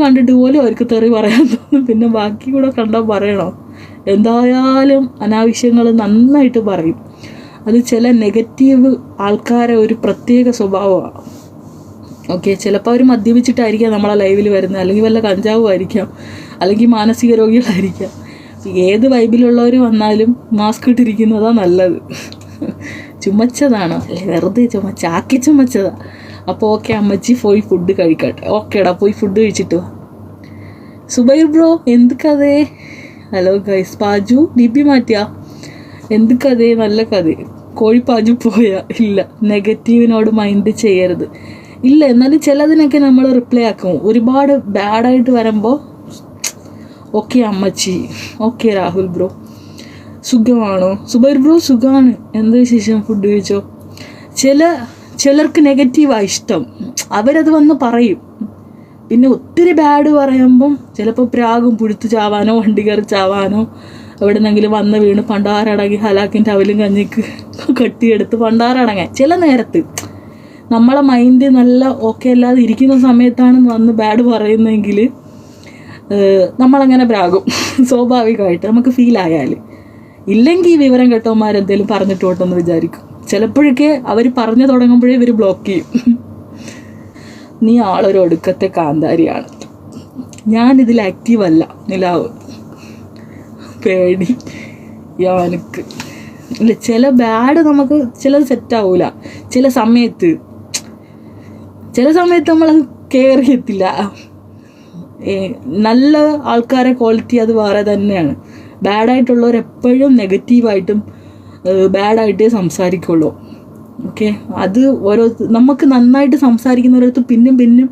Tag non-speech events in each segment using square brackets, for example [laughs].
കണ്ടിട്ട് പോലും അവർക്ക് തെറി പറയാൻ തോന്നും. പിന്നെ ബാക്കി കൂടെ കണ്ടാൽ പറയണോ? എന്തായാലും അനാവശ്യങ്ങൾ നന്നായിട്ട് പറയും. അത് ചില നെഗറ്റീവ് ആൾക്കാരെ ഒരു പ്രത്യേക സ്വഭാവമാണ് ഓക്കെ ചിലപ്പോൾ അവർ മദ്യപിച്ചിട്ടായിരിക്കാം നമ്മളെ ലൈവിൽ വരുന്നത്. അല്ലെങ്കിൽ വല്ല കഞ്ചാവുമായിരിക്കാം അല്ലെങ്കിൽ മാനസിക രോഗികളായിരിക്കാം. ഏത് വൈബിലുള്ളവർ വന്നാലും മാസ്ക് ഇട്ടിരിക്കുന്നതാണ് നല്ലത്. ചുമച്ചതാണ്? അല്ലെ വെറുതെ ചുമച്ച ആക്കി ചുമച്ചതാ. അപ്പോൾ ഓക്കെ അമ്മച്ചി പോയി ഫുഡ് കഴിക്കട്ടെ. ഓക്കേടാ പോയി ഫുഡ് കഴിച്ചിട്ട്. സുബൈർ ബ്രോ എന്ത് കഥേ? Hello guys Paju D P മാറ്റിയാ? എന്ത് കഥയെ നല്ല കഥ. കോഴി പാഞ്ഞു പോയാ? ഇല്ല നെഗറ്റീവിനോട് മൈൻഡ് ചെയ്യരുത്. ഇല്ല എന്നാലും ചിലതിനൊക്കെ നമ്മൾ റിപ്ലൈ ആക്കും. ഒരുപാട് ബാഡായിട്ട് വരുമ്പോൾ ഓക്കെ അമ്മച്ചി. ഓക്കെ രാഹുൽ ബ്രോ സുഖമാണോ? സുബൈർ ബ്രോ സുഖമാണ് എന്ത് വിശേഷം? ഫുഡ് കഴിച്ചോ? ചില ചിലർക്ക് നെഗറ്റീവാണ് ഇഷ്ടം. അവരത് വന്ന് പറയും. പിന്നെ ഒത്തിരി ബാഡ് പറയുമ്പം ചിലപ്പോൾ പ്രാഗും പുഴുത്തു ചാവാനോ വണ്ടി കയറി ചാവാനോ എവിടെ നിന്നെങ്കിലും വന്ന് വീണ് പണ്ടാറടങ്ങി ഹലാക്കിന്റെ അവലും കഞ്ഞിക്ക് കട്ടിയെടുത്ത് പണ്ടാറടങ്ങാൻ ചില നേരത്ത് നമ്മളെ മൈൻഡ് നല്ല ഓക്കെ അല്ലാതെ ഇരിക്കുന്ന സമയത്താണ് വന്ന് ബാഡ് പറയുന്നതെങ്കിൽ നമ്മളങ്ങനെ പ്രാകും സ്വാഭാവികമായിട്ട് നമുക്ക് ഫീലായാൽ ഇല്ലെങ്കിൽ ഈ വിവരം കേട്ടവന്മാരെന്തേലും പറഞ്ഞിട്ട് പോട്ടെന്ന് വിചാരിക്കും. ചിലപ്പോഴൊക്കെ അവർ പറഞ്ഞു തുടങ്ങുമ്പോഴേ ഇവർ ബ്ലോക്ക് ചെയ്യും. നീ ആളൊരു ഒടുക്കത്തെ കാന്താരിയാണ്. ഞാനിതിൽ ആക്റ്റീവ് അല്ല നിലാവ്. പേടി യാനക്ക്. ഇല്ല ചില ബാഡ് നമുക്ക് ചിലത് സെറ്റാവൂല ചില സമയത്ത് ചില സമയത്ത് നമ്മൾ കെയർ നല്ല ആൾക്കാരെ ക്വാളിറ്റി അത് വേറെ തന്നെയാണ്. ബാഡായിട്ടുള്ളവർ എപ്പോഴും നെഗറ്റീവായിട്ടും ബാഡായിട്ടേ സംസാരിക്കുള്ളൂ. ഓക്കെ? അത് ഓരോ നമുക്ക് നന്നായിട്ട് സംസാരിക്കുന്നവരടുത്ത് പിന്നും പിന്നും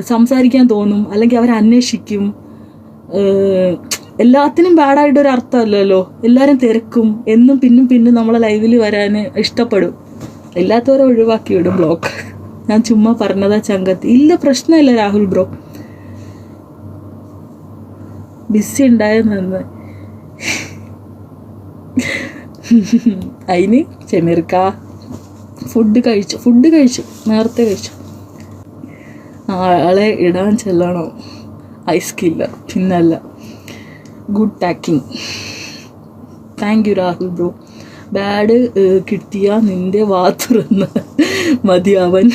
സംസാരിക്കാൻ തോന്നും അല്ലെങ്കിൽ അവർ അന്വേഷിക്കും. എല്ലാത്തിനും ബാഡായിട്ട് ഒരു അർത്ഥമല്ലല്ലോ. എല്ലാവരും തിരക്കും എന്നും പിന്നും പിന്നും നമ്മളെ ലൈവിൽ വരാൻ ഇഷ്ടപ്പെടും. എല്ലാത്തവരും ഒഴിവാക്കി വിടും ബ്ലോക്ക്. ഞാൻ ചുമ്മാ പറഞ്ഞതാ ചങ്കത്ത്. ഇല്ല പ്രശ്നമില്ല രാഹുൽ ബ്രോ. ബിസി ഉണ്ടായെന്ന് [laughs] അതിന് ചെമിർക്ക ഫുഡ് കഴിച്ചു ഫുഡ് കഴിച്ചു നേരത്തെ കഴിച്ചു. ആളെ ഇടാൻ ചെല്ലണോ. ഐസ് കില്ലർ പിന്നല്ല. Good talking thank you Rahul bro bad കിട്ടിയ നിന്റെ വാ തുറന്ന് മതി അവൻ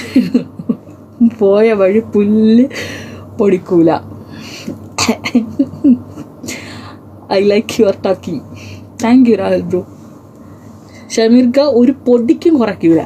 പോയ വഴി പുല്ല് പൊടിക്കൂല. I like your talking thank you Rahul bro ഷമീർക്ക ഒരു പൊടിക്കും കുറയ്ക്കൂല.